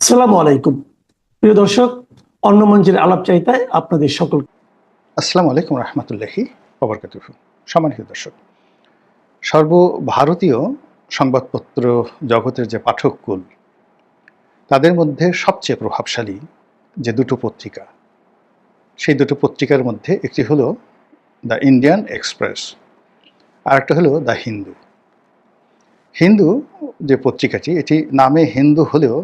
আসসালামু আলাইকুম। প্রিয় দর্শক, অন্য মঞ্চের আলাপ চাইতায় আপনাদের সকল আসসালামু আলাইকুম রহমতুল্লাহি অবরকাতুহ সম্মানিত দর্শক, সর্বভারতীয় সংবাদপত্র জগতের যে পাঠককুল, তাদের মধ্যে সবচেয়ে প্রভাবশালী যে দুটো পত্রিকা, সেই দুটো পত্রিকার মধ্যে একটি হলো দ্য ইন্ডিয়ান এক্সপ্রেস, আর একটা হলো দ্য হিন্দু। হিন্দু যে পত্রিকাটি, এটি নামে হিন্দু হলেও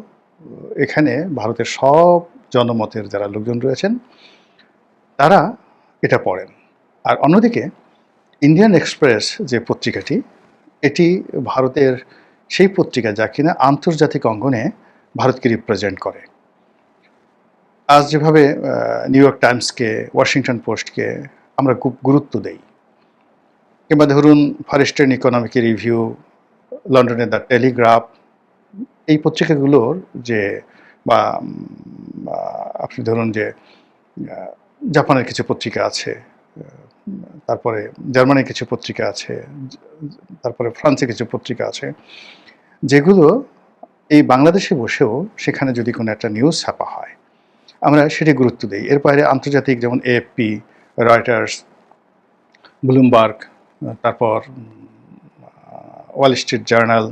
এখানে ভারতের সব জনমতের যারা লোকজন রয়েছেন, তারা এটা পড়েন। আর অন্যদিকে ইন্ডিয়ান এক্সপ্রেস যে পত্রিকাটি, এটি ভারতের সেই পত্রিকা যা কিনা আন্তর্জাতিক অঙ্গনে ভারতকে রিপ্রেজেন্ট করে। আজ যেভাবে নিউ ইয়র্ক টাইমসকে ওয়াশিংটন পোস্টকে আমরা খুব গুরুত্ব দেই, কিংবা ধরুন ফরেস্টার্ন ইকোনমিক রিভিউ লন্ডনের দ্য টেলিগ্রাফ এই পত্রিকাগুলোর যে, বা আপনি ধরুন যে জাপানের কিছু পত্রিকা আছে তারপরে জার্মানির কিছু পত্রিকা আছে, তারপরে ফ্রান্সে কিছু পত্রিকা আছে, যেগুলো এই বাংলাদেশে বসেও সেখানে যদি কোনো একটা নিউজ ছাপা হয়, আমরা সেটি গুরুত্ব দিই। এর বাইরে আন্তর্জাতিক যেমন এএফপি রয়টার্স ব্লুমবার্গ তারপর ওয়াল স্ট্রিট জার্নাল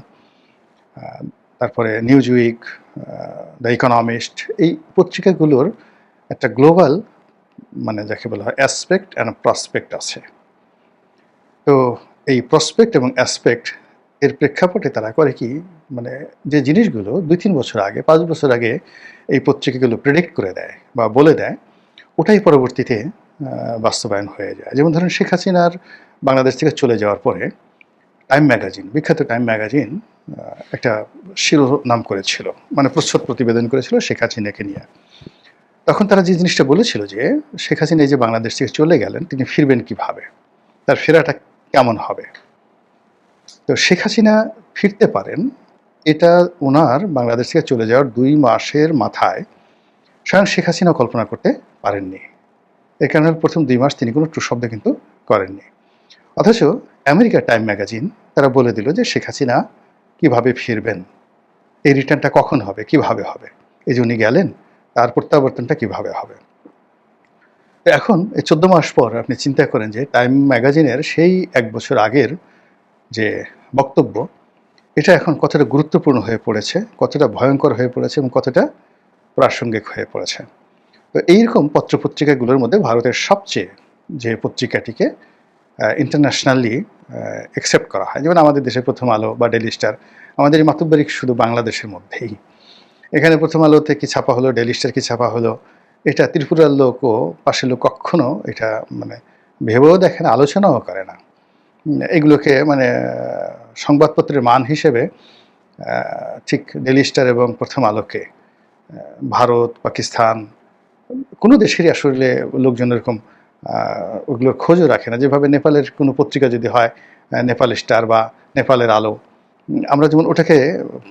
তারপরে নিউজ উইক দ্য ইকোনমিস্ট এই পত্রিকাগুলোর একটা গ্লোবাল মানে যাকে বলা হয় অ্যাসপেক্ট অ্যান্ড প্রসপেক্ট আছে। তো এই প্রসপেক্ট এবং অ্যাসপেক্ট এর প্রেক্ষাপটে তারা করে কি মানে যে জিনিসগুলো দুই তিন বছর আগে, পাঁচ বছর আগে এই পত্রিকাগুলো প্রেডিক্ট করে দেয় বা বলে দেয়, ওটাই পরবর্তীতে বাস্তবায়ন হয়ে যায়। যেমন ধরুন শেখ হাসিনার বাংলাদেশ থেকে চলে যাওয়ার পরে টাইম ম্যাগাজিন বিখ্যাত টাইম ম্যাগাজিন একটা শিরোনাম করেছিল মানে প্রচ্ছদ প্রতিবেদন করেছিল শেখ হাসিনাকে নিয়ে। তখন তারা যে জিনিসটা বলেছিল যে, শেখ হাসিনা এই যে বাংলাদেশ থেকে চলে গেলেন, তিনি ফিরবেন কীভাবে? তার ফেরাটা কেমন হবে? তো শেখ হাসিনা ফিরতে পারেন, এটা ওনার বাংলাদেশ থেকে চলে যাওয়ার দুই মাসের মাথায়। স্বয়ং শেখ হাসিনা কল্পনা করতে পারেননি। এর কারণে প্রথম দুই মাস তিনি কোনো টু শব্দ কিন্তু করেননি। অথচ আমেরিকার টাইম ম্যাগাজিন, তারা বলে দিল যে শেখ হাসিনা কীভাবে ফিরবেন? এই রিটার্নটা কখন হবে? কীভাবে হবে? এই যে উনি গেলেন, তার প্রত্যাবর্তনটা কীভাবে হবে? এখন, এই চোদ্দ মাস পর আপনি চিন্তা করেন যে টাইম ম্যাগাজিনের সেই এক বছর আগের যে বক্তব্য, এটা এখন কতটা গুরুত্বপূর্ণ হয়ে পড়েছে, কতটা ভয়ঙ্কর হয়ে পড়েছে এবং কতটা প্রাসঙ্গিক হয়ে পড়েছে? তো এইরকম পত্রপত্রিকাগুলোর মধ্যে ভারতের সবচেয়ে যে পত্রিকাটিকে ইন্টারন্যাশনালি অ্যাকসেপ্ট করা হয়। যেমন আমাদের দেশের প্রথম আলো বা ডেলি স্টার আমাদের এই মাতব্বরিক শুধু বাংলাদেশের মধ্যেই। এখানে প্রথম আলোতে কি ছাপা হলো ডেলি স্টার কি ছাপা হলো, এটা ত্রিপুরার লোক ও পাশের লোক কখনো এটা মানে ভেবেও দেখে না, আলোচনাও করে না। এগুলোকে মানে সংবাদপত্রের মান হিসেবে ঠিক ডেলি স্টার এবং প্রথম আলোকে ভারত, পাকিস্তান, কোনো দেশেরই আসলে লোকজন এরকম ওগুলোর খোঁজও রাখে না। যেভাবে নেপালের কোনো পত্রিকা যদি হয় নেপাল স্টার বা নেপালের আলো আমরা যেমন ওটাকে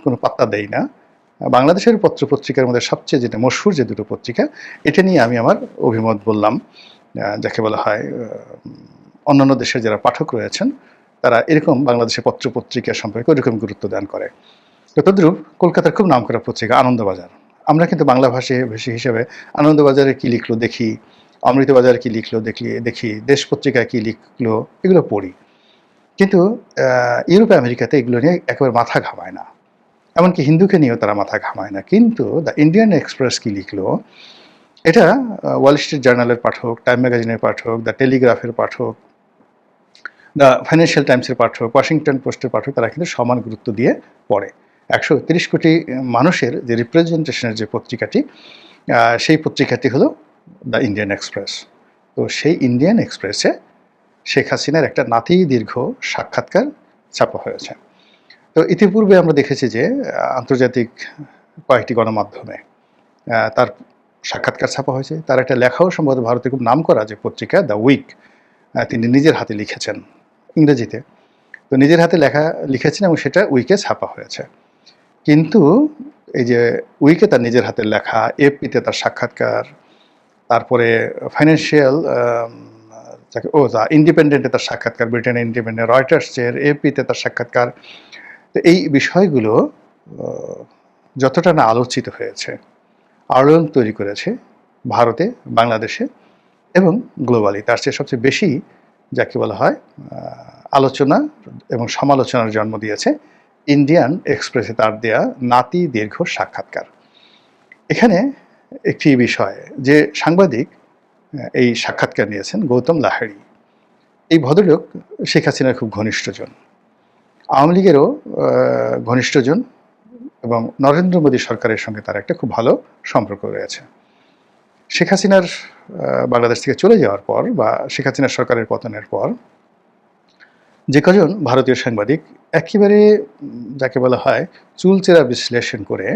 কোনো পাত্তা দেই না। বাংলাদেশের পত্র পত্রিকার মধ্যে সবচেয়ে যেটা মশহুর যে দুটো পত্রিকা, এটা নিয়ে আমি আমার অভিমত বললাম যাকে বলা হয় অন্যান্য দেশের যারা পাঠক রয়েছেন, তারা এরকম বাংলাদেশের পত্র পত্রিকা সম্পর্কে ওরকম গুরুত্ব দান করে। তো তদ্রূপ কলকাতার খুব নামকরা পত্রিকা, আনন্দবাজার। আমরা কিন্তু বাংলা ভাষী হিসেবে আনন্দবাজারে কি লিখলো দেখি অমৃতবাজার কি লিখলো দেখি দেখি দেশ পত্রিকায় কি লিখলো, এগুলো পড়ি। কিন্তু ইউরোপ আমেরিকাতে এগুলো নিয়ে একেবারে মাথা ঘামায় না। এমনকি হিন্দুকে নিয়েও তারা মাথা ঘামায় না। কিন্তু দ্য ইন্ডিয়ান এক্সপ্রেস কি লিখলো, এটা ওয়াল স্ট্রিট জার্নালের পাঠক, টাইম ম্যাগাজিনের পাঠক, দ্য টেলিগ্রাফের পাঠক, দ্য ফাইন্যান্সিয়াল টাইমসের পাঠক, ওয়াশিংটন পোস্টের পাঠক, তারা কিন্তু সমান গুরুত্ব দিয়ে পড়ে। একশো তিরিশ কোটি মানুষের যে রিপ্রেজেন্টেশনের যে পত্রিকাটি সেই পত্রিকাটি হলো দ্য ইন্ডিয়ান এক্সপ্রেস। তো সেই ইন্ডিয়ান এক্সপ্রেসে শেখ হাসিনার একটা নাতি দীর্ঘ সাক্ষাৎকার ছাপা হয়েছে। তো ইতিপূর্বে আমরা দেখেছি যে আন্তর্জাতিক কয়েকটি গণমাধ্যমে তার সাক্ষাৎকার ছাপা হয়েছে। তার একটা লেখাও সম্ভবত ভারতে খুব নাম করা যে পত্রিকা, দ্য উইক তিনি নিজের হাতে লিখেছেন ইংরেজিতে। তো নিজের হাতে লেখা, লিখেছেন এবং সেটা উইকে ছাপা হয়েছে। কিন্তু এই যে উইকে তার নিজের হাতে লেখা এপিতে তার সাক্ষাৎকার তারপরে ফাইন্যান্সিয়াল যাকে, ও যা ইন্ডিপেন্ডেন্টে তার সাক্ষাৎকার ব্রিটেনের ইন্ডিপেন্ডেন্ট রয়টার্সের এপিতে তার সাক্ষাৎকার। তো এই বিষয়গুলো যতটা না আলোচিত হয়েছে, আলোড়ন তৈরি করেছে ভারতে, বাংলাদেশে এবং গ্লোবালি তার চেয়ে সবচেয়ে বেশি যাকে বলা হয় আলোচনা এবং সমালোচনার জন্ম দিয়েছে ইন্ডিয়ান এক্সপ্রেসে তার দেয়া নাতি দীর্ঘ সাক্ষাৎকার। এখানে একটি বিষয় যে সাংবাদিক এই সাক্ষাৎকার নিয়েছেন গৌতম লাহারি। এই ভদ্রলোক শেখ হাসিনার খুব ঘনিষ্ঠজন আওয়ামী লীগেরও ঘনিষ্ঠজন এবং নরেন্দ্র মোদী সরকারের সঙ্গে তার একটা খুব ভালো সম্পর্ক রয়েছে। শেখ হাসিনার বাংলাদেশ থেকে চলে যাওয়ার পর বা শেখ হাসিনার সরকারের পতনের পর যে কজন ভারতীয় সাংবাদিক একেবারে যাকে বলা হয় চুলচেরা বিশ্লেষণ করে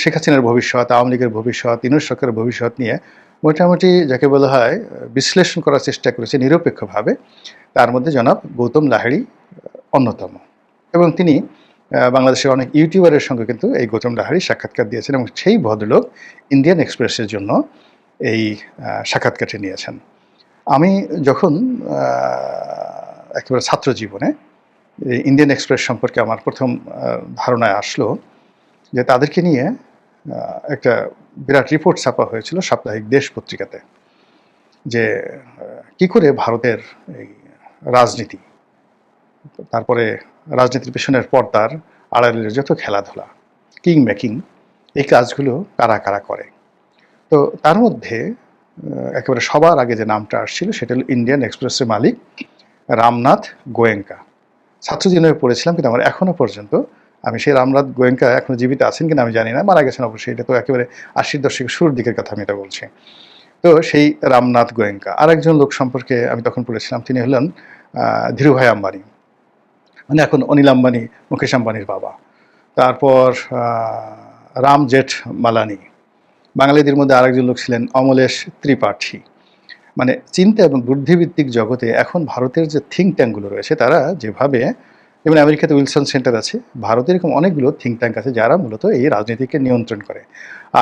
শেখ হাসিনার ভবিষ্যৎ, আওয়ামী লীগের ভবিষ্যৎ, ইনুস সরকারের ভবিষ্যৎ নিয়ে মোটামুটি যাকে বলা হয় বিশ্লেষণ করার চেষ্টা করেছে নিরপেক্ষভাবে। তার মধ্যে জনাব গৌতম লাহিড়ী অন্যতম। এবং তিনি বাংলাদেশের অনেক ইউটিউবারের সঙ্গে কিন্তু এই গৌতম লাহারি সাক্ষাৎকার দিয়েছেন এবং সেই ভদ্রলোক ইন্ডিয়ান এক্সপ্রেসের জন্য এই সাক্ষাৎকারটি নিয়েছেন। আমি যখন একেবারে ছাত্র জীবনে ইন্ডিয়ান এক্সপ্রেস সম্পর্কে আমার প্রথম ধারণায় আসলো যে তাদেরকে নিয়ে একটা বিরাট রিপোর্ট ছাপা হয়েছিল সাপ্তাহিক দেশ পত্রিকাতে যে কি করে ভারতের এই রাজনীতি, তারপরে রাজনীতির পেছনের পর্দার আড়ালের যত খেলাধুলা কিং মেকিং এই কাজগুলো কারা কারা করে? তো তার মধ্যে একেবারে সবার আগে যে নামটা আসছিল সেটা হলো ইন্ডিয়ান এক্সপ্রেসের মালিক রামনাথ গোয়েঙ্কা। ছাত্র জীবনে পড়েছিলাম কিন্তু আমার এখনও পর্যন্ত আমি সেই রামনাথ গোয়েঙ্কা এখনও জীবিত আছেন কিনা আমি জানি না, মারা গেছেন অবশ্যই। এটা তো একেবারে আশির দশকের শুরুর দিকের কথা আমি এটা বলছি। তো সেই রামনাথ গোয়েঙ্কা, আরেকজন লোক সম্পর্কে আমি তখন পড়েছিলাম তিনি হলেন ধীরুভাই আম্বানি। মানে এখন অনিল আম্বানি, মুকেশ আম্বানির বাবা। তারপর রাম জেঠ মালানি। বাঙালিদের মধ্যে আরেকজন লোক ছিলেন অমলেশ ত্রিপাঠী। মানে চিন্তা এবং বুদ্ধিভিত্তিক জগতে এখন ভারতের যে থিঙ্ক ট্যাঙ্কগুলো রয়েছে, তারা যেভাবে যেমন আমেরিকাতে উইলসন সেন্টার আছে। ভারতে এরকম অনেকগুলো থিঙ্ক ট্যাঙ্ক আছে যারা মূলত এই রাজনীতিকে নিয়ন্ত্রণ করে।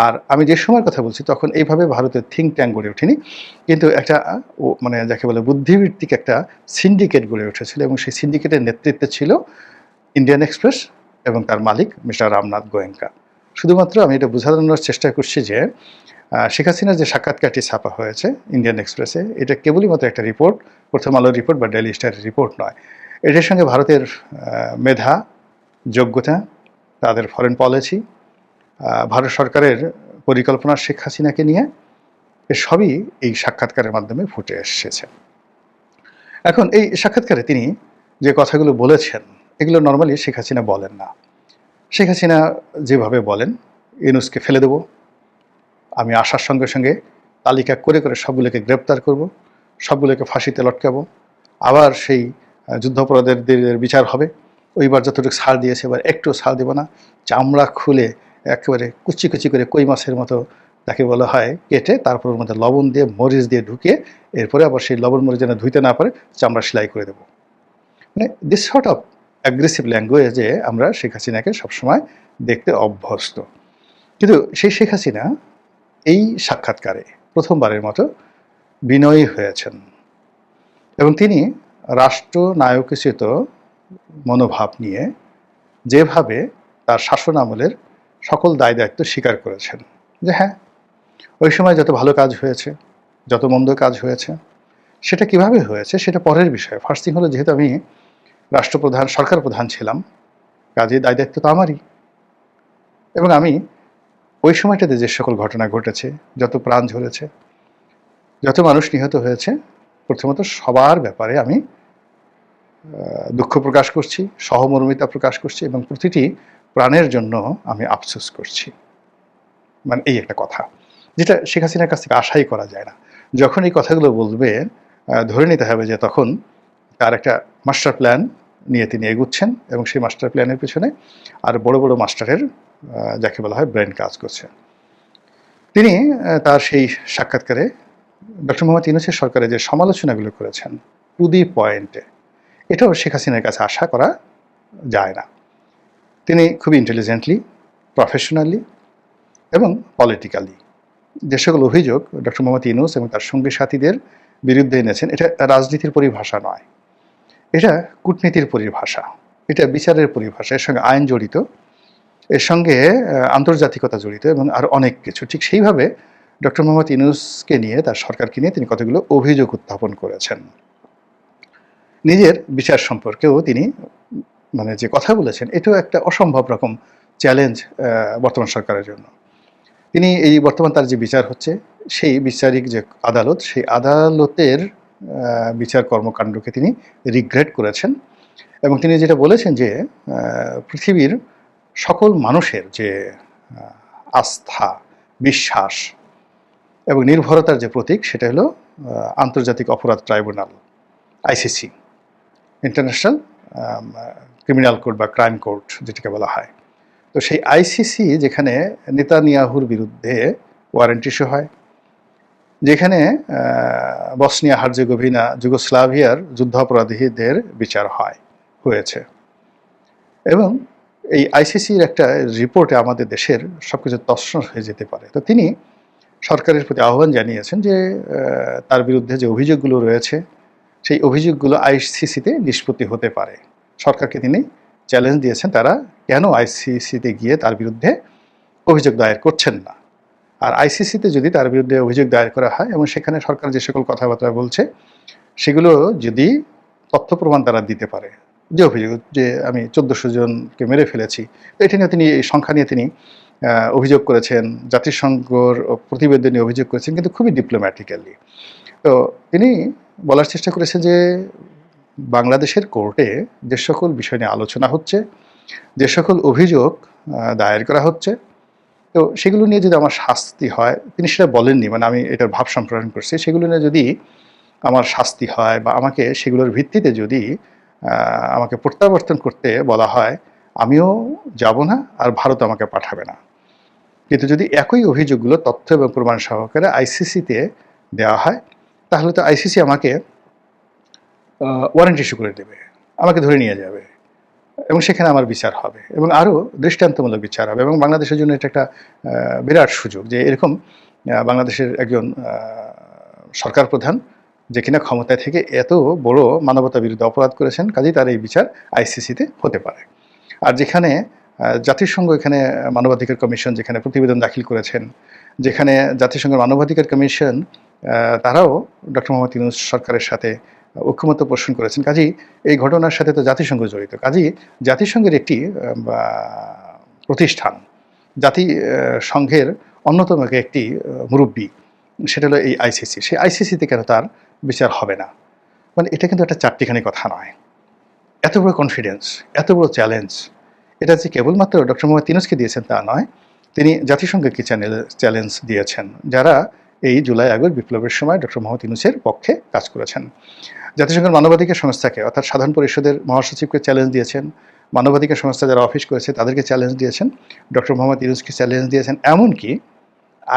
আর আমি যে সময়ের কথা বলছি, তখন এইভাবে ভারতের থিঙ্ক ট্যাঙ্ক গড়ে ওঠেনি। কিন্তু একটা মানে যাকে বলে বুদ্ধিভিত্তিক একটা সিন্ডিকেট গড়ে উঠেছিল এবং সেই সিন্ডিকেটের নেতৃত্বে ছিল ইন্ডিয়ান এক্সপ্রেস এবং তার মালিক মিস্টার রামনাথ গোয়েঙ্কা। শুধুমাত্র আমি এটা বোঝানোর চেষ্টা করছি যে শেখ হাসিনার যে সাক্ষাৎকারটি ছাপা হয়েছে ইন্ডিয়ান এক্সপ্রেসে এটা কেবলই মাত্র একটা রিপোর্ট প্রথম আলোর রিপোর্ট বা ডেলি স্টারের রিপোর্ট নয়। এটার সঙ্গে ভারতের মেধা, যোগ্যতা, তাদের ফরেন পলিসি ভারত সরকারের পরিকল্পনা শেখ হাসিনাকে নিয়ে সবই এই সাক্ষাৎকারের মাধ্যমে ফুটে এসেছে। এখন এই সাক্ষাৎকারে তিনি যে কথাগুলো বলেছেন, এগুলো নর্মালি শেখ হাসিনা বলেন না। শেখ হাসিনা যেভাবে বলেন ইউনুসকে ফেলে দেব। আমি আসার সঙ্গে সঙ্গে তালিকা করে করে সবগুলোকে গ্রেপ্তার করব, সবগুলোকে ফাঁসিতে লটকাবো। আবার সেই যুদ্ধাপরাধীদের বিচার হবে। ওইবার যতটুকু সার দিয়েছে, এবার একটু সার দেবো না। চামড়া খুলে একেবারে কুচি কুচি করে কই মাছের মতো তাকে বলা হয়, কেটে তারপর ওর মধ্যে লবণ দিয়ে, মরিচ দিয়ে ঢুকিয়ে এরপরে আবার সেই লবণ, মরিচ যেন ধুইতে না পারে, চামড়া সেলাই করে দেবো। মানে দিস সর্ট অফ অ্যাগ্রেসিভ ল্যাঙ্গুয়েজে আমরা শেখ হাসিনাকে সবসময় দেখতে অভ্যস্ত। কিন্তু সেই শেখ হাসিনা এই সাক্ষাৎকারে প্রথমবারের মতো বিনয়ী হয়েছেন। এবং তিনি রাষ্ট্র নায়কোচিত মনোভাব নিয়ে যেভাবে তার শাসন আমলের সকল দায় দায়িত্ব স্বীকার করেছেন, যে হ্যাঁ ওই সময় যত ভালো কাজ হয়েছে, যত মন্দ কাজ হয়েছে, সেটা কীভাবে হয়েছে সেটা পরের বিষয়। ফার্স্ট থিং হলো যেহেতু আমি রাষ্ট্রপ্রধান, সরকার প্রধান ছিলাম কাজে দায় দায়িত্ব তো আমারই। এবং আমি ওই সময়টাতে যে সকল ঘটনা ঘটেছে, যত প্রাণ ঝরেছে, যত মানুষ নিহত হয়েছে প্রথমত সবার ব্যাপারে আমি দুঃখ প্রকাশ করছি, সহমর্মিতা প্রকাশ করছি এবং প্রতিটি প্রাণের জন্য আমি আফসোস করছি। মানে এই একটা কথা, যেটা শেখ হাসিনার কাছ থেকে আশাই করা যায় না। যখন এই কথাগুলো বলবে ধরে নিতে হবে যে তখন তার একটা মাস্টার প্ল্যান নিয়ে তিনি এগুচ্ছেন এবং সেই মাস্টার প্ল্যানের পিছনে আর বড় বড় মাস্টারের যাকে বলা হয় ব্রেন কাজ করছে। তিনি তার সেই সাক্ষাৎকারে ডক্টর মোহাম্মদ ইউনুসের সরকারের যে সমালোচনাগুলো করেছেন টু দি পয়েন্টে, এটাও শেখ হাসিনার কাছে আশা করা যায় না। তিনি খুবই ইন্টেলিজেন্টলি প্রফেশনালি এবং পলিটিক্যালি যে সকল অভিযোগ ডক্টর মোহাম্মদ ইউনুস এবং তার সঙ্গী সাথীদের বিরুদ্ধে এনেছেন, এটা রাজনীতির পরিভাষা নয়। এটা কূটনীতির পরিভাষা, এটা বিচারের পরিভাষা, এর সঙ্গে আইন জড়িত, এর সঙ্গে আন্তর্জাতিকতা জড়িত এবং আর অনেক কিছু। ঠিক সেইভাবে ডক্টর মোহাম্মদ ইউনুসকে নিয়ে, তার সরকারকে নিয়ে তিনি কতগুলো অভিযোগ উত্থাপন করেছেন। নিজের বিচার সম্পর্কেও তিনি মানে যে কথা বলেছেন, এটাও একটা অসম্ভব রকম চ্যালেঞ্জ বর্তমান সরকারের জন্য। তিনি এই বর্তমান তার যে বিচার হচ্ছে, সেই বিচারিক যে আদালত, সেই আদালতের বিচার কর্মকাণ্ডকে তিনি রিগ্রেট করেছেন। এবং তিনি যেটা বলেছেন যে পৃথিবীর সকল মানুষের যে আস্থা, বিশ্বাস এবং নির্ভরতার যে প্রতীক সেটা হলো আন্তর্জাতিক অপরাধ tribunal, ICC, International Criminal Court বা ক্রাইম কোর্ট যেটাকে বলা হয়। তো সেই আইসিসি যেখানে নেতানিয়াহুর বিরুদ্ধে ওয়ারেন্ট ইস্যু হয়, যেখানে বসনিয়া হার্জেগোভিনা, যুগোস্লাভিয়ার যুদ্ধাপরাধীদের বিচার হয়, হয়েছে। এবং এই আইসিসির একটা রিপোর্টে আমাদের দেশের সবকিছু তছনছ হয়ে যেতে পারে। তো তিনি সরকারের প্রতি আহ্বান জানিয়েছেন যে তার বিরুদ্ধে যে অভিযোগগুলো রয়েছে, সেই অভিযোগগুলো আইসিসিতে নিষ্পত্তি হতে পারে। সরকারকে তিনি চ্যালেঞ্জ দিয়েছেন, তারা কেন আইসিসিতে গিয়ে তার বিরুদ্ধে অভিযোগ দায়ের করছেন না? আর আইসিসিতে যদি তার বিরুদ্ধে অভিযোগ দায়ের করা হয় এবং সেখানে সরকার যে সকল কথাবার্তা বলছে, সেগুলো যদি তথ্য প্রমাণ তারা দিতে পারে যে অভিযোগ যে আমি চোদ্দশো জনকে মেরে ফেলেছি, এটা নিয়ে তিনি, এই সংখ্যা নিয়ে তিনি অভিযোগ করেছেন, জাতিসংঘর প্রতিবেদনে অভিযোগ করেছেন, কিন্তু খুবই ডিপ্লোম্যাটিক্যালি তো তিনি বলার চেষ্টা করেছেন যে বাংলাদেশের কোর্টে যে সকল বিষয় নিয়ে আলোচনা হচ্ছে, যে সকল অভিযোগ দায়ের করা হচ্ছে, তো সেগুলো নিয়ে যদি আমার শাস্তি হয়, তিনি সেটা বলেননি মানে আমি এটার ভাব সম্প্রসারণ করছি, সেগুলো নিয়ে যদি আমার শাস্তি হয় বা আমাকে সেগুলোর ভিত্তিতে যদি আমাকে প্রত্যাবর্তন করতে বলা হয়, আমিও যাব না আর ভারত আমাকে পাঠাবে না। কিন্তু যদি একই অভিযোগগুলো তথ্য এবং প্রমাণ সহকারে আইসিসিতে দেওয়া হয়, তাহলে তো আইসিসি আমাকে ওয়ারেন্ট ইস্যু করে দেবে, আমাকে ধরে নিয়ে যাবে এবং সেখানে আমার বিচার হবে এবং আরও দৃষ্টান্তমূলক বিচার হবে এবং বাংলাদেশের জন্য এটা একটা বিরাট সুযোগ যে এরকম বাংলাদেশের একজন সরকার প্রধান যে কিনা ক্ষমতায় থেকে এত বড় মানবতা বিরুদ্ধে অপরাধ করেছেন, কাজেই তার এই বিচার আইসিসিতে হতে পারে। আর যেখানে জাতিসংঘ এখানে মানবাধিকার কমিশন যেখানে প্রতিবেদন দাখিল করেছেন, যেখানে জাতিসংঘের মানবাধিকার কমিশন তারাও ডক্টর মোহাম্মদ ইউনুস সরকারের সাথে ঐক্যমত্য পোষণ করেছেন। কাজেই এই ঘটনার সাথে তো জাতিসংঘ জড়িত। কাজেই জাতিসংঘের একটি প্রতিষ্ঠান জাতিসংঘের অন্যতম একটি মুরব্বী। সেটা হলো এই আইসিসি সেই আইসিসিতে কেন তার বিচার হবে না? মানে এটা কিন্তু একটা চারটিখানি কথা নয়। এত বড় কনফিডেন্স এত বড় চ্যালেঞ্জ এটা যে কেবলমাত্র ডক্টর মোহাম্মদ তিনুসকে দিয়েছেন তা নয়, তিনি জাতিসংঘকে চ্যানেল চ্যালেঞ্জ দিয়েছেন, যারা এই জুলাই আগস্ট বিপ্লবের সময় ডক্টর মোহাম্মদ ইউনুসের পক্ষে কাজ করেছেন। জাতিসংঘের মানবাধিকার সংস্থাকে, অর্থাৎ সাধারণ পরিষদের মহাসচিবকে চ্যালেঞ্জ দিয়েছেন। মানবাধিকার সংস্থা যারা অফিস করেছে, তাদেরকে চ্যালেঞ্জ দিয়েছেন। ডক্টর মোহাম্মদ ইউনুসকে চ্যালেঞ্জ দিয়েছেন। এমনকি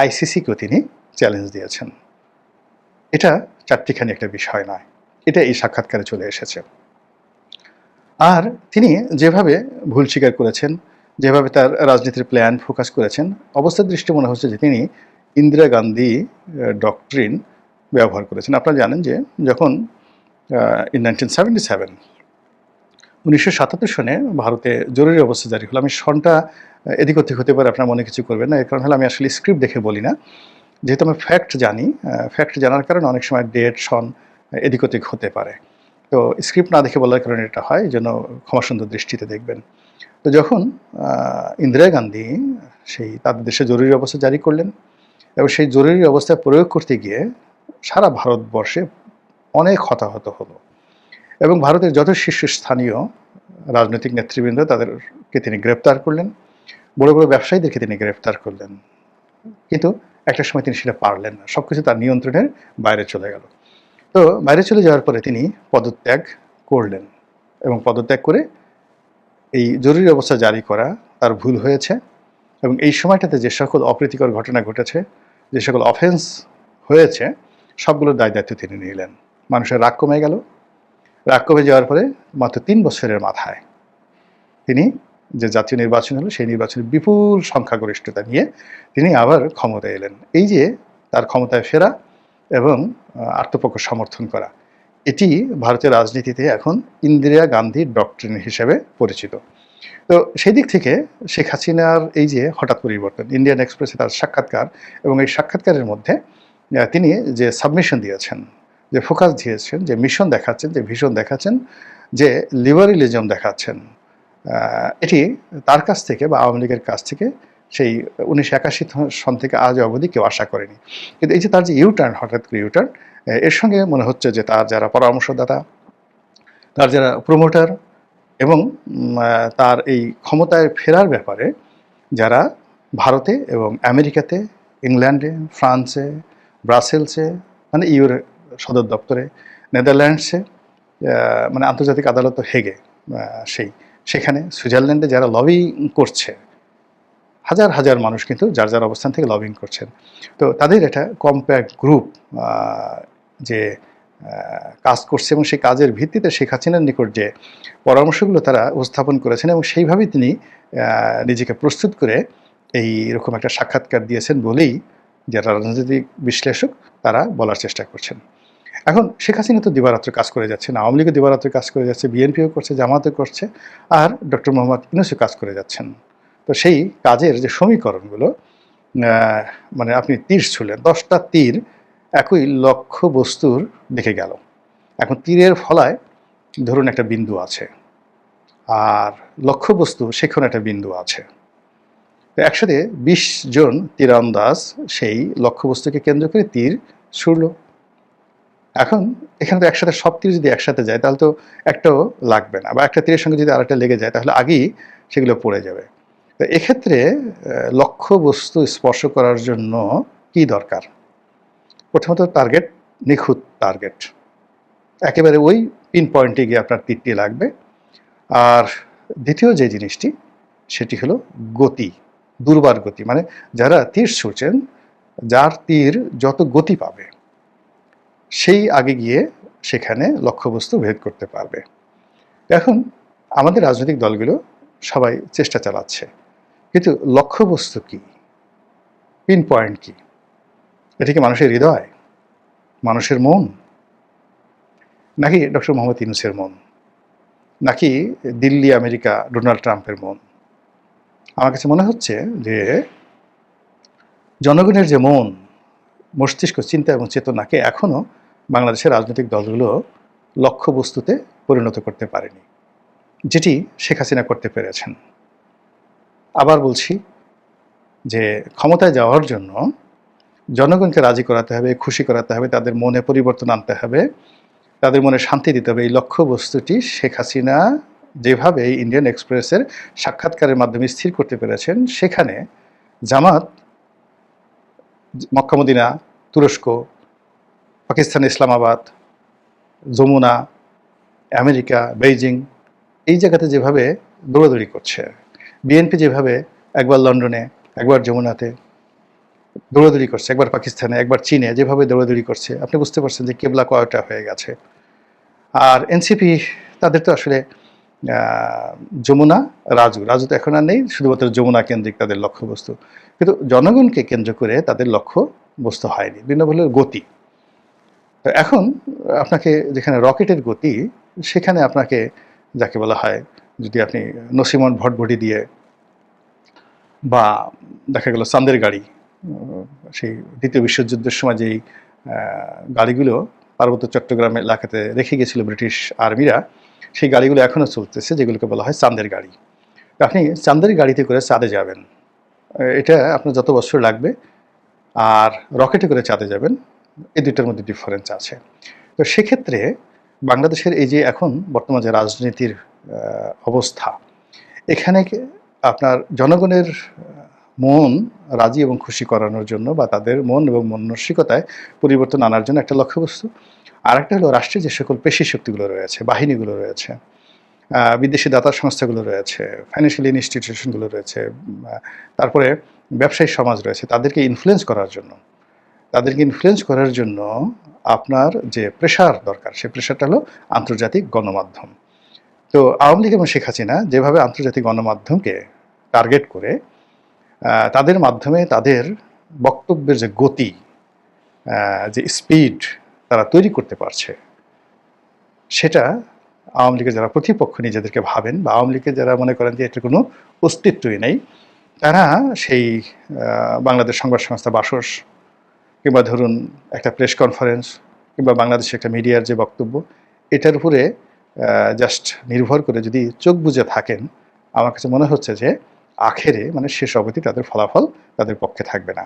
আইসিসিকেও তিনি চ্যালেঞ্জ দিয়েছেন। এটা চারটিখানি একটা বিষয় নয়, এটা এই সাক্ষাৎকারে চলে এসেছে। আর তিনি যেভাবে ভুল স্বীকার করেছেন, যেভাবে তার রাজনীতির প্ল্যান ফোকাস করেছেন অবস্থার দৃষ্টি মনে হচ্ছে যে তিনি ইন্দিরা গান্ধী ডক্ট্রিন ব্যবহার করেছেন। আপনারা জানেন যে যখন ইন নাইনটিন সেভেন্টি সেভেন উনিশশো সাতাত্তর সনে ভারতে জরুরি অবস্থা জারি হলো। আমি সনটা এদিক ওদিক হতে পারে আপনার মনে কিছু করবেন না, এর কারণ হলো আমি আসলে স্ক্রিপ্ট দেখে বলি না। যেহেতু আমি ফ্যাক্ট জানি ফ্যাক্ট জানার কারণে অনেক সময় ডেট সন, এদিক ওদিক হতে পারে। তো স্ক্রিপ্ট না দেখে বলার কারণে এটা হয়, এই জন্য ক্ষমাসুন্দর দৃষ্টিতে দেখবেন। তো যখন ইন্দিরা গান্ধী সেই তাদের দেশে জরুরি অবস্থা জারি করলেন এবং সেই জরুরি অবস্থা প্রয়োগ করতে গিয়ে সারা ভারতবর্ষে অনেক হতাহত হলো এবং ভারতের যত শীর্ষস্থানীয় রাজনৈতিক নেতৃবৃন্দ তাদেরকে তিনি গ্রেপ্তার করলেন। বড় বড় ব্যবসায়ীদেরকে তিনি গ্রেপ্তার করলেন। কিন্তু একটা সময় তিনি সেটা পারলেন না। সব কিছু তার নিয়ন্ত্রণের বাইরে চলে গেল। তো বাইরে চলে যাওয়ার পরে তিনি পদত্যাগ করলেন এবং পদত্যাগ করে এই জরুরি অবস্থা জারি করা তার ভুল হয়েছে এবং এই সময়টাতে যে সকল অপ্রীতিকর ঘটনা ঘটেছে, যে সকল অফেন্স হয়েছে, সবগুলোর দায় দায়িত্ব তিনি নিলেন। মানুষের রাগ কমে গেল। রাগ কমে যাওয়ার পরে মাত্র তিন বছরের মাথায় তিনি যে জাতীয় নির্বাচন হলো, সেই নির্বাচনে বিপুল সংখ্যাগরিষ্ঠতা নিয়ে তিনি আবার ক্ষমতায় এলেন। এই যে তার ক্ষমতায় ফেরা এবং আত্মপক্ষ সমর্থন করা, এটি ভারতের রাজনীতিতে এখন ইন্দিরা গান্ধী ডক্ট্রিন হিসেবে পরিচিত। তো সেই দিক থেকে শেখ হাসিনার এই যে হঠাৎ পরিবর্তন ইন্ডিয়ান এক্সপ্রেসে তার সাক্ষাৎকার এবং এই সাক্ষাৎকারের মধ্যে তিনি যে সাবমিশন দিয়েছেন, যে ফোকাস দিয়েছেন, যে মিশন দেখাচ্ছেন, যে ভিশন দেখাচ্ছেন, যে লিবারেলিজম দেখাচ্ছেন এটি তার কাছ থেকে বা আওয়ামী লীগের কাছ থেকে সেই উনিশশো একাশি সন থেকে আজ অবধি কেউ আশা করেনি। কিন্তু এই যে তার যে ইউটার্ন হঠাৎ করে ইউটার্ন এর সঙ্গে মনে হচ্ছে যে তার যারা পরামর্শদাতা, তার যারা প্রমোটার এবং তার এই ক্ষমতায় ফেরার ব্যাপারে যারা ভারতে এবং আমেরিকাতে, ইংল্যান্ডে, ফ্রান্সে, ব্রাসেলসে মানে ইউর সদর দপ্তরে, নেদারল্যান্ডসে মানে আন্তর্জাতিক আদালত হেগে সেই। সেখানে সুইজারল্যান্ডে যারা লবিং করছে, হাজার হাজার মানুষ কিন্তু যার যার অবস্থান থেকে লবিং করছেন তো তাদের এটা কম্প্যাক্ট গ্রুপ যে কাজ করছে এবং সেই কাজের ভিত্তিতে শেখ হাসিনার নিকট যে পরামর্শগুলো তারা উপস্থাপন করেছেন এবং সেইভাবেই তিনি নিজেকে প্রস্তুত করে এই রকম একটা সাক্ষাৎকার দিয়েছেন বলেই যারা রাজনৈতিক বিশ্লেষক তারা বলার চেষ্টা করছেন। এখন শেখ হাসিনা তো দিবারাত্র কাজ করে যাচ্ছেন আওয়ামী লীগও দিবারাত্র কাজ করে যাচ্ছে, বিএনপিও করছে, জামাতও করছে, আর ডক্টর মোহাম্মদ ইউনুসও কাজ করে যাচ্ছেন। তো সেই কাজের যে সমীকরণগুলো মানে আপনি তীর ছুলেন, দশটা তীর একই লক্ষ্য বস্তুর দেখে গেল। এখন তীরের ফলায় ধরুন একটা বিন্দু আছে, আর লক্ষ্যবস্তু সেখানে একটা বিন্দু আছে। একসাথে বিশ জন তীরান্দাজ সেই লক্ষ্যবস্তুকে কেন্দ্র করে তীর ছুড়ল। এখন এখানে তো একসাথে সব তীর যদি একসাথে যায়, তাহলে তো একটাও লাগবে না। বা একটা তীরের সঙ্গে যদি আরেকটা লেগে যায়, তাহলে আগেই সেগুলো পড়ে যাবে। তো এক্ষেত্রে লক্ষ্যবস্তু স্পর্শ করার জন্য কি দরকার? প্রথমত টার্গেট নিখুঁত টার্গেট একেবারে ওই পিন পয়েন্টে গিয়ে আপনার তীরটি লাগবে। আর দ্বিতীয় যে জিনিসটি, সেটি হলো গতি, দুর্বার গতি। মানে যারা তীর ছুটছেন যার তীর যত গতি পাবে সেই আগে গিয়ে সেখানে লক্ষ্যবস্তু ভেদ করতে পারবে। এখন আমাদের রাজনৈতিক দলগুলো সবাই চেষ্টা চালাচ্ছে। কিন্তু লক্ষ্যবস্তু কি? পিন পয়েন্ট কি? এটা কি মানুষের হৃদয়? মানুষের মন? নাকি ডক্টর মোহাম্মদ ইউনুসের মন? নাকি দিল্লি, আমেরিকা, ডোনাল্ড ট্রাম্পের মন? আমার কাছে মনে হচ্ছে যে জনগণের যে মন মস্তিষ্ক, চিন্তা এবং চেতনাকে এখনও বাংলাদেশের রাজনৈতিক দলগুলো লক্ষ্যবস্তুতে পরিণত করতে পারেনি, যেটি শেখ হাসিনা করতে পেরেছেন। আবার বলছি যে ক্ষমতায় যাওয়ার জন্য জনগণকে রাজি করাতে হবে, খুশি করাতে হবে, তাদের মনে পরিবর্তন আনতে হবে, তাদের মনে শান্তি দিতে হবে। এই লক্ষ্যবস্তুটি শেখ হাসিনা যেভাবে ইন্ডিয়ান এক্সপ্রেসের সাক্ষাৎকারের মাধ্যমে স্থির করতে পেরেছেন, সেখানে জামাত মক্কা মদিনা তুরস্ক, পাকিস্তান, ইসলামাবাদ, যমুনা, আমেরিকা, বেইজিং, এই জায়গাতে যেভাবে দৌড়াদৌড়ি করছে, বিএনপি যেভাবে একবার লন্ডনে, একবার যমুনাতে দৌড়াদৌড়ি করছে, একবার পাকিস্তানে, একবার চীনে যেভাবে দৌড়াদৌড়ি করছে, আপনি বুঝতে পারছেন যে কেবলা কয়টা হয়ে গেছে। আর এনসিপি, তাদের তো আসলে যমুনা, রাজু। রাজু তো এখন আর নেই, শুধুমাত্র যমুনা কেন্দ্রিক তাদের লক্ষ্যবস্তু। কিন্তু জনগণকে কেন্দ্র করে তাদের লক্ষ্য বস্তু হয়নি। ভিন্ন হলো গতি। তো এখন আপনাকে যেখানে রকেটের গতি, সেখানে আপনাকে যাকে বলা হয়, যদি আপনি নসিমন ভটভটি দিয়ে বা দেখা গেল চান্দের গাড়ি সেই দ্বিতীয় বিশ্বযুদ্ধের সময় যেই গাড়িগুলো পার্বত্য চট্টগ্রাম এলাকাতে রেখে গেছিল ব্রিটিশ আর্মিরা সেই গাড়িগুলো এখনও চলতেছে, যেগুলোকে বলা হয় চাঁদের গাড়ি। আপনি চাঁদের গাড়িতে করে চাঁদে যাবেন। এটা আপনার যত বছর লাগবে, আর রকেটে করে চাঁদে যাবেন, এই দুইটার মধ্যে ডিফারেন্স আছে। তো সেক্ষেত্রে বাংলাদেশের এই যে এখন বর্তমান যে রাজনীতির অবস্থা, এখানে আপনার জনগণের মন রাজি এবং খুশি করানোর জন্য বা তাদের মন এবং মানসিকতায় পরিবর্তন আনার জন্য একটা লক্ষ্যবস্তু? আর একটা হলো রাষ্ট্রের যে সকল পেশি শক্তিগুলো রয়েছে, বাহিনীগুলো রয়েছে বিদেশি দাতা সংস্থাগুলো রয়েছে ফাইন্যান্সিয়াল ইনস্টিটিউশনগুলো রয়েছে তারপরে ব্যবসায়ী সমাজ রয়েছে, তাদেরকে ইনফ্লুয়েন্স করার জন্য। তাদেরকে ইনফ্লুয়েন্স করার জন্য আপনার যে প্রেশার দরকার সেই প্রেশারটা হলো আন্তর্জাতিক গণমাধ্যম। তো আওয়ামী লীগ এবং শেখ হাসিনা যেভাবে আন্তর্জাতিক গণমাধ্যমকে টার্গেট করে তাদের মাধ্যমে তাদের বক্তব্যের যে গতি যে স্পিড তারা তৈরি করতে পারছে। সেটা আওয়ামী লীগের যারা প্রতিপক্ষ নিজেদেরকে ভাবেন বা আওয়ামী লীগের যারা মনে করেন যে এটার কোনো অস্তিত্বই নেই, তারা সেই বাংলাদেশ সংবাদ সংস্থা বাসস কিংবা ধরুন একটা প্রেস কনফারেন্স কিংবা বাংলাদেশে একটা মিডিয়ার যে বক্তব্য, এটার উপরে জাস্ট নির্ভর করে যদি চোখ বুজে থাকেন, আমার কাছে মনে হচ্ছে যে আখেরে মানে শেষ অবধি তাদের ফলাফল তাদের পক্ষে থাকবে না।